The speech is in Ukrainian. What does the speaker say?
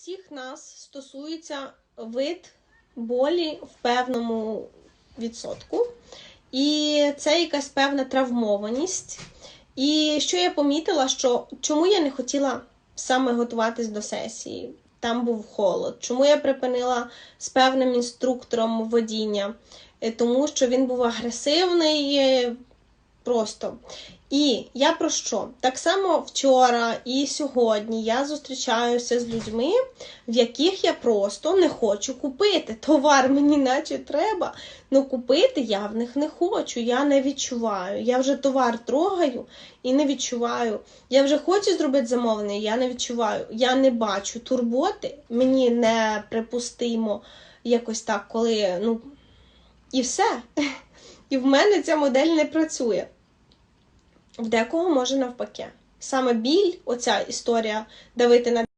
всіх нас стосується вид болі в певному відсотку. І це якась певна травмованість. І що я помітила, що чому я не хотіла саме готуватись до сесії? Там був холод. Чому я припинила з певним інструктором водіння? Е, Тому що він був агресивний просто. І я про що? Так само вчора і сьогодні я зустрічаюся з людьми, в яких я просто не хочу купити. Товар мені наче треба, але купити я в них не хочу. Я не відчуваю. Я вже товар трогаю і не відчуваю. Я вже хочу зробити замовлення, я не відчуваю. Я не бачу турботи. Мені не припустимо якось так, коли ну і все. І в мене ця модель не працює. В декого може навпаки. Саме біль, оця історія давити на